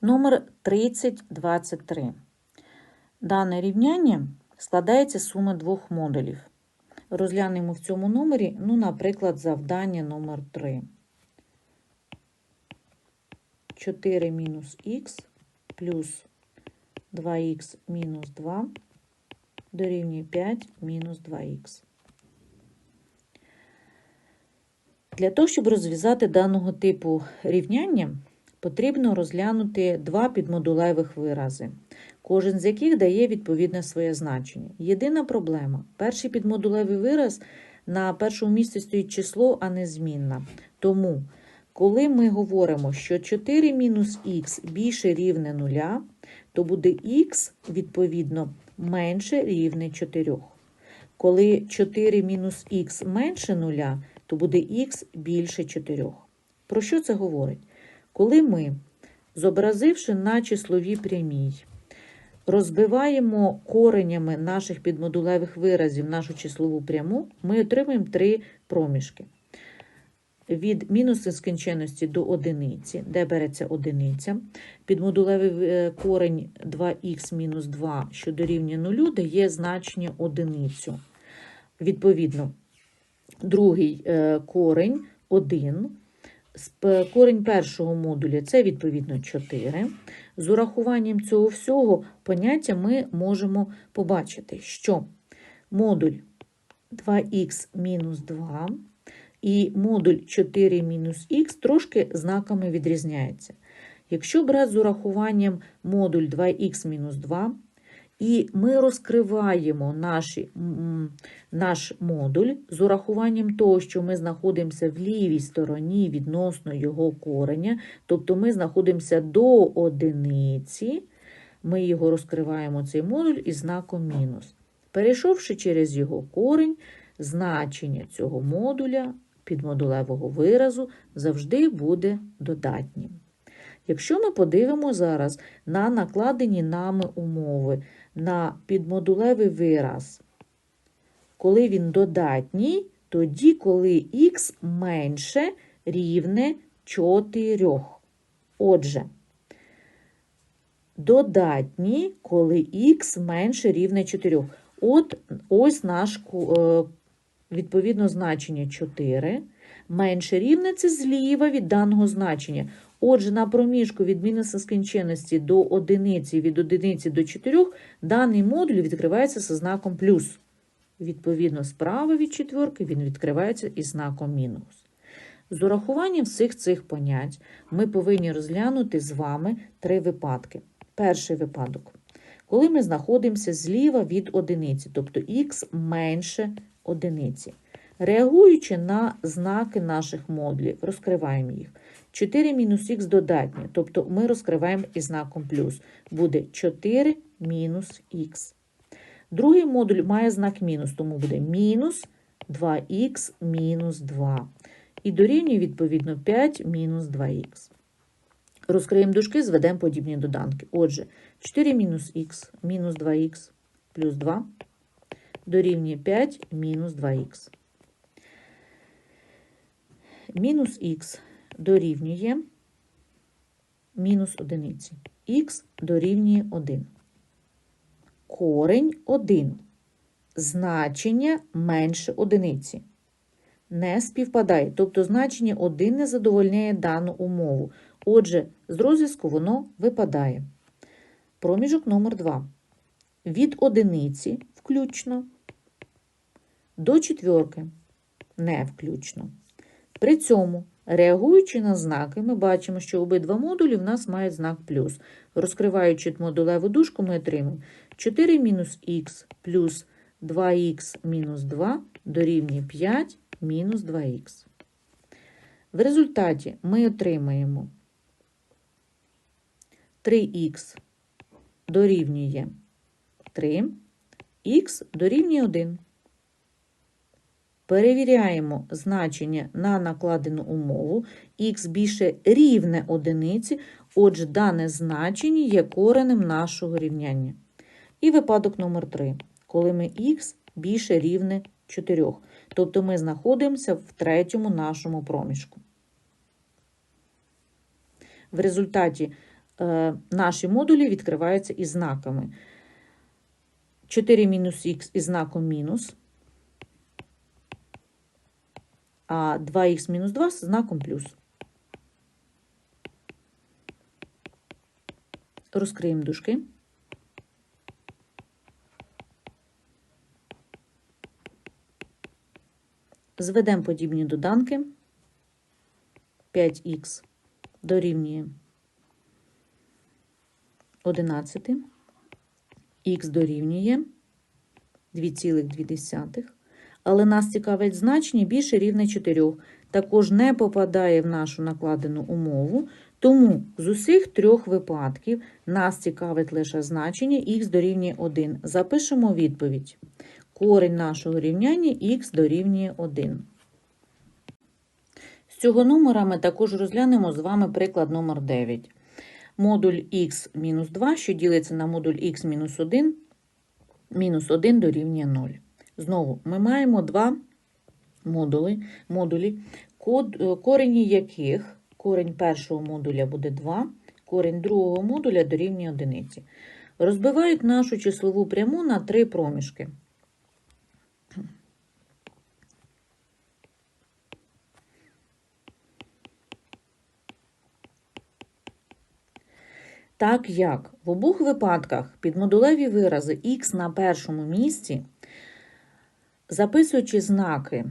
Номер 3023. Дане рівняння складається з суми двох модулів. Розглянемо в цьому номері, ну, наприклад, завдання номер 3. 4 мінус х плюс 2х мінус 2 дорівнює 5 мінус 2х. Для того, щоб розв'язати даного типу рівняння, потрібно розглянути два підмодулевих вирази, кожен з яких дає відповідне своє значення. Єдина проблема: перший підмодулевий вираз на першому місці стоїть число, а не змінна. Тому, коли ми говоримо, що 4 мінус х більше рівне 0, то буде х, відповідно, менше рівне 4. Коли 4 мінус х менше 0, то буде х більше 4. Про що це говорить? Коли ми, зобразивши на числовій прямій, розбиваємо коренями наших підмодулевих виразів нашу числову пряму, ми отримаємо три проміжки. Від мінус нескінченності до одиниці, де береться одиниця. Підмодулевий е, корень 2х мінус 2, що дорівнює 0, дає значення одиницю. Відповідно, другий е, корень 1. Корень першого модуля це відповідно 4. З урахуванням цього всього поняття ми можемо побачити, що модуль 2х мінус 2 і модуль 4 мінус х трошки знаками відрізняється. Якщо брати з урахуванням модуль 2х мінус 2, і ми розкриваємо наші, наш модуль з урахуванням того, що ми знаходимося в лівій стороні відносно його кореня, тобто ми знаходимося до одиниці, ми його розкриваємо цей модуль із знаком мінус. Перейшовши через його корень, значення цього модуля підмодулевого виразу завжди буде додатнім. Якщо ми подивимо зараз на накладені нами умови на підмодулевий вираз, коли він додатній, тоді, коли х менше рівне 4. Отже, додатні, коли х менше рівне 4. От ось наш е, відповідно значення 4. Менше рівне це зліва від даного значення. Отже, на проміжку від мінус нескінченності до одиниці, від одиниці до 4 даний модуль відкривається зі знаком плюс. Відповідно, справа від четверки він відкривається із знаком мінус. З урахуванням всіх цих понять ми повинні розглянути з вами три випадки. Перший випадок. Коли ми знаходимося зліва від одиниці, тобто х менше одиниці. Реагуючи на знаки наших модулів, розкриваємо їх. 4 мінус х додатні, тобто ми розкриваємо із знаком плюс. Буде 4 мінус х. Другий модуль має знак мінус, тому буде мінус 2х мінус 2. І дорівнює, відповідно, 5 мінус 2х. Розкриємо дужки, зведемо подібні доданки. Отже, 4 мінус х мінус 2х плюс 2 дорівнює 5 мінус 2х. Мінус х дорівнює мінус одиниці. Х дорівнює 1. Корень 1. Значення менше одиниці. Не співпадає, тобто значення 1 не задовольняє дану умову. Отже, з розв'язку воно випадає. Проміжок номер 2. Від одиниці включно до четверки не включно. При цьому, реагуючи на знаки, ми бачимо, що обидва модулі в нас мають знак плюс. Розкриваючи модулеву дужку, ми отримаємо 4 мінус х плюс 2х мінус 2 дорівнює 5 мінус 2х. В результаті ми отримаємо 3х дорівнює 3, х дорівнює 1. Перевіряємо значення на накладену умову, х більше рівне одиниці, отже, дане значення є коренем нашого рівняння. І випадок номер 3, коли ми х більше рівне 4. Тобто ми знаходимося в третьому нашому проміжку. В результаті е, наші модулі відкриваються із знаками. 4 мінус х із знаком мінус, а 2х мінус 2 з знаком плюс. Розкриємо дужки. Зведемо подібні доданки. 5х дорівнює 11, х дорівнює 2,2, але нас цікавить значення більше рівне 4. Також не попадає в нашу накладену умову, тому з усіх трьох випадків нас цікавить лише значення х дорівнює 1. Запишемо відповідь. Корень нашого рівняння х дорівнює 1. З цього номера ми також розглянемо з вами приклад номер 9. Модуль х-2, що ділиться на модуль х-1, мінус 1 дорівнює 0. Знову, ми маємо два модули, модулі, е, корені яких корень першого модуля буде 2, корень другого модуля дорівнює 1. Розбивають нашу числову пряму на три проміжки. Так як в обох випадках підмодулеві вирази х на першому місці, записуючи знаки,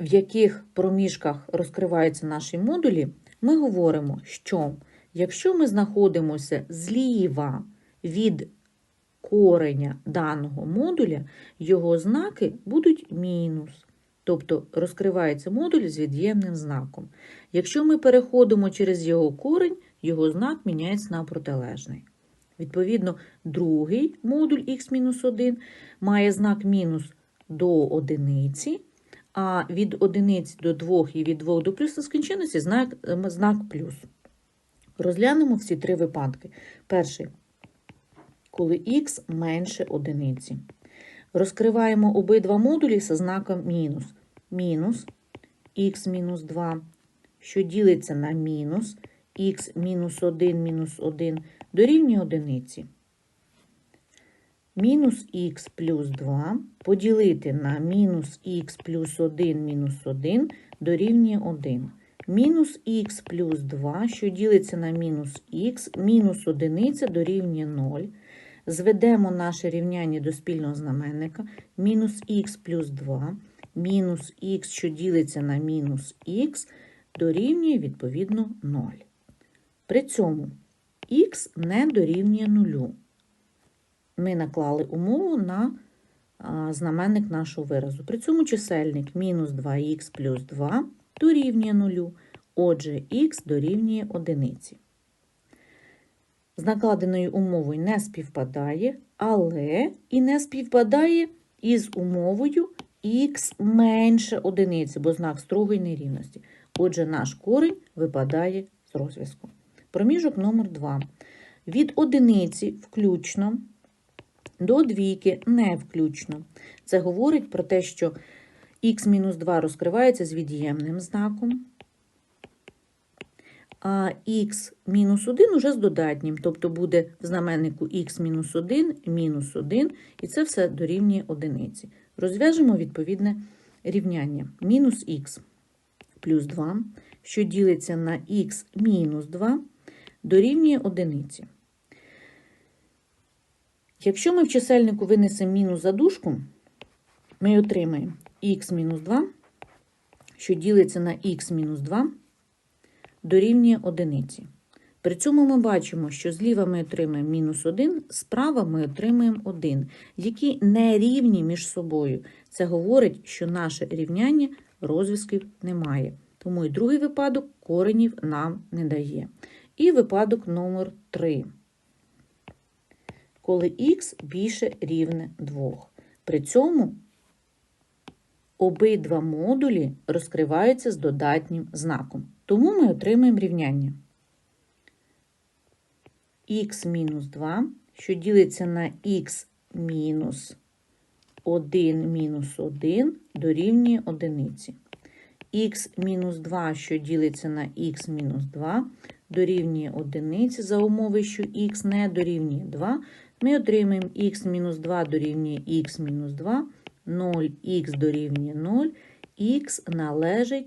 в яких проміжках розкриваються наші модулі, ми говоримо, що якщо ми знаходимося зліва від кореня даного модуля, його знаки будуть мінус. Тобто розкривається модуль з від'ємним знаком. Якщо ми переходимо через його корень, його знак міняється на протилежний. Відповідно, другий модуль х-1 має знак мінус до одиниці, а від одиниці до 2 і від 2 до плюс нескінченності знак, знак плюс. Розглянемо всі три випадки. Перший, коли х менше одиниці. Розкриваємо обидва модулі зі знаком мінус. Мінус мінус 2, що ділиться на мінус х мінус 1 мінус 1 дорівнює одиниці. Мінус х плюс 2 поділити на мінус х плюс 1 мінус 1 дорівнює 1. Мінус х плюс 2, що ділиться на мінус х, мінус 1 дорівнює 0. Зведемо наше рівняння до спільного знаменника. Мінус х плюс 2, мінус х, що ділиться на мінус х, дорівнює відповідно 0. При цьому х не дорівнює 0. Ми наклали умову на знаменник нашого виразу. При цьому чисельник мінус 2х плюс 2 дорівнює 0. Отже, х дорівнює 1. З накладеною умовою не співпадає, але і не співпадає із умовою х менше одиниці, бо знак строгої нерівності. Отже, наш корень випадає з розв'язку. Проміжок номер 2. Від одиниці включно до двійки не включно. Це говорить про те, що х-2 розкривається з від'ємним знаком, а х-1 уже з додатнім, тобто буде в знаменнику х-1, мінус 1, і це все дорівнює одиниці. Розв'яжемо відповідне рівняння. Мінус х плюс 2, що ділиться на х мінус 2, дорівнює одиниці. Якщо ми в чисельнику винесемо мінус за дужку, ми отримаємо х мінус 2, що ділиться на х мінус 2, дорівнює одиниці. При цьому ми бачимо, що зліва ми отримаємо мінус 1, справа ми отримаємо 1, які не рівні між собою. Це говорить, що наше рівняння розв'язків немає. Тому і другий випадок коренів нам не дає. І випадок номер 3 коли х більше рівне 2. При цьому обидва модулі розкриваються з додатнім знаком. Тому ми отримаємо рівняння х мінус 2, що ділиться на х мінус 1 мінус 1 дорівнює 1. х мінус 2, що ділиться на х мінус 2, дорівнює 1 за умови, що х не дорівнює 2, ми отримаємо х мінус 2 дорівнює х мінус 2, 0х дорівнює 0, х належить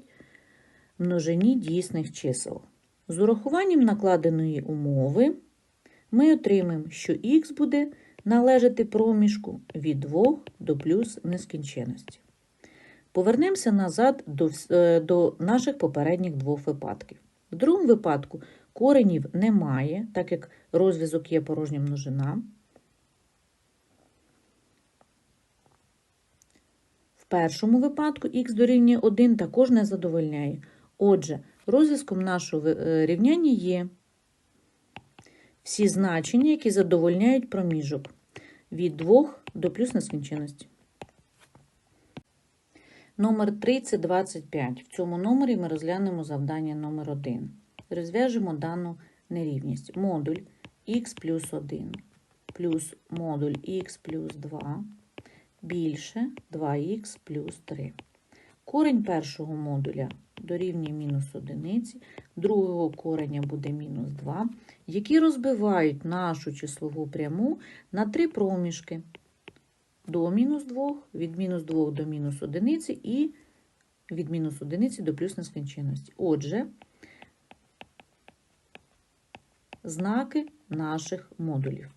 множині дійсних чисел. З урахуванням накладеної умови ми отримаємо, що х буде належати проміжку від 2 до плюс нескінченності. Повернемося назад до, е, до наших попередніх двох випадків. В другому випадку коренів немає, так як розв'язок є порожня множина. В першому випадку х дорівнює 1 також не задовольняє. Отже, розв'язком нашого е, рівняння є всі значення, які задовольняють проміжок від 2 до плюс нескінченності. Номер 3025. В цьому номері ми розглянемо завдання номер 1. Розв'яжемо дану нерівність. Модуль х плюс 1 плюс модуль х плюс 2 більше 2х плюс 3. Корень першого модуля дорівнює мінус 1, другого кореня буде мінус 2, які розбивають нашу числову пряму на три проміжки до мінус 2, від мінус 2 до мінус 1 і від мінус 1 до плюс нескінченності. Отже, знаки наших модулів.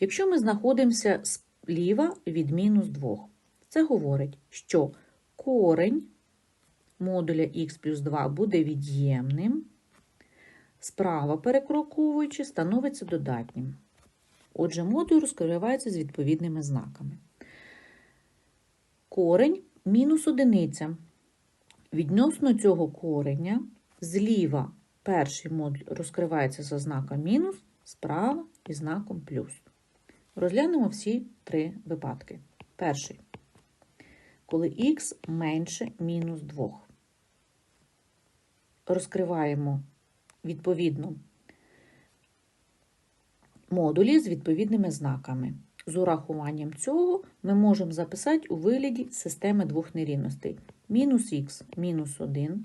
Якщо ми знаходимося зліва від мінус 2, це говорить, що корень модуля х плюс 2 буде від'ємним, справа перекроковуючи, становиться додатнім. Отже, модуль розкривається з відповідними знаками. Корень мінус одиниця. Відносно цього кореня зліва перший модуль розкривається за знаком мінус, справа і знаком плюс. Розглянемо всі три випадки. Перший. Коли х менше мінус 2. Розкриваємо відповідно модулі з відповідними знаками. З урахуванням цього ми можемо записати у вигляді системи двох нерівностей. Мінус х мінус 1,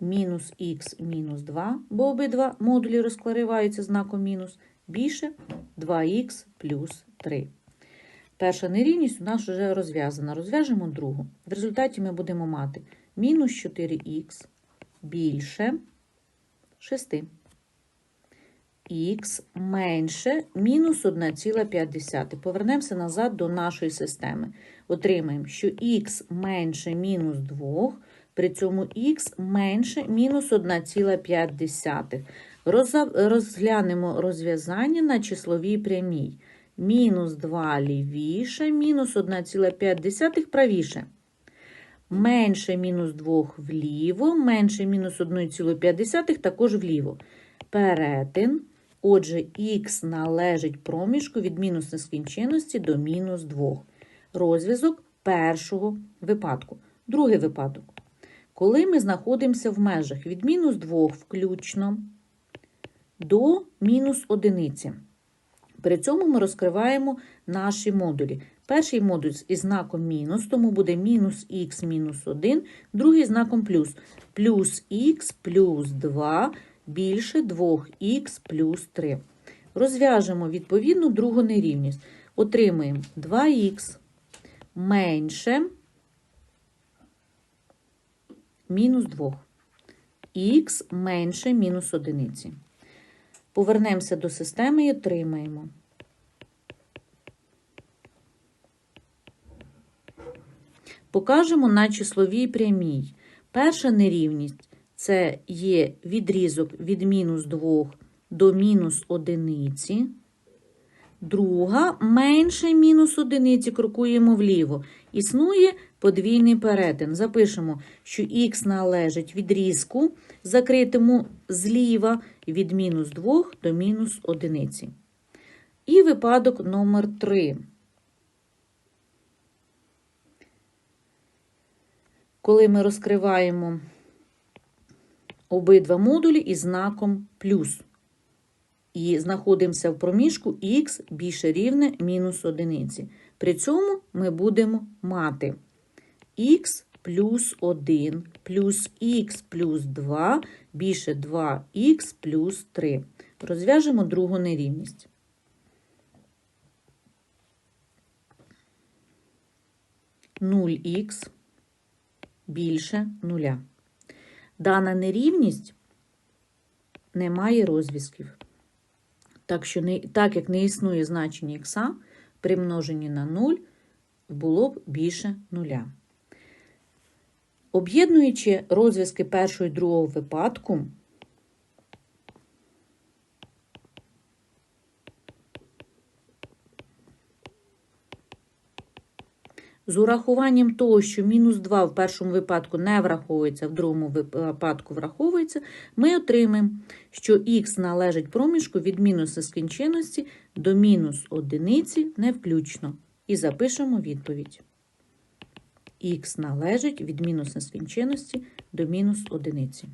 мінус х мінус 2, бо обидва модулі розкриваються знаком мінус, більше 2х плюс 3. Перша нерівність у нас вже розв'язана. Розв'яжемо другу. В результаті ми будемо мати мінус 4х більше 6. Х менше мінус 1,5. Повернемося назад до нашої системи. Отримаємо, що х менше мінус 2, при цьому х менше мінус 1,5. Розглянемо розв'язання на числовій прямій. Мінус 2 лівіше, мінус 1,5 правіше. Менше мінус 2 вліво, менше мінус 1,5 також вліво. Перетин. Отже, х належить проміжку від мінус нескінченності до мінус 2. Розв'язок першого випадку. Другий випадок. Коли ми знаходимося в межах від мінус 2 включно до мінус 1. При цьому ми розкриваємо наші модулі. Перший модуль із знаком мінус, тому буде мінус х мінус 1, другий знаком плюс. Плюс х плюс 2 більше 2х плюс 3. Розв'яжемо відповідну другу нерівність. Отримаємо 2х менше мінус 2. х менше мінус 1. Повернемося до системи і отримаємо. Покажемо на числовій прямій. Перша нерівність це є відрізок від мінус 2 до мінус 1. Друга менше мінус 1, крокуємо вліво. Існує подвійний перетин. Запишемо, що х належить відрізку, закритому зліва від мінус 2 до мінус 1. І випадок номер 3. Коли ми розкриваємо обидва модулі із знаком плюс. І знаходимося в проміжку х більше рівне мінус одиниці. При цьому ми будемо мати х плюс 1 плюс х плюс 2 більше 2х плюс 3. Розв'яжемо другу нерівність. Нуль х більше нуля. Дана нерівність не має розв'язків. Так, що не, так як не існує значення х, при множенні на 0 було б більше нуля. Об'єднуючи розв'язки першого і другого випадку, з урахуванням того, що мінус 2 в першому випадку не враховується, в другому випадку враховується, ми отримаємо, що х належить проміжку від мінус нескінченності до мінус одиниці не включно. І запишемо відповідь. Х належить від мінус нескінченності до мінус одиниці.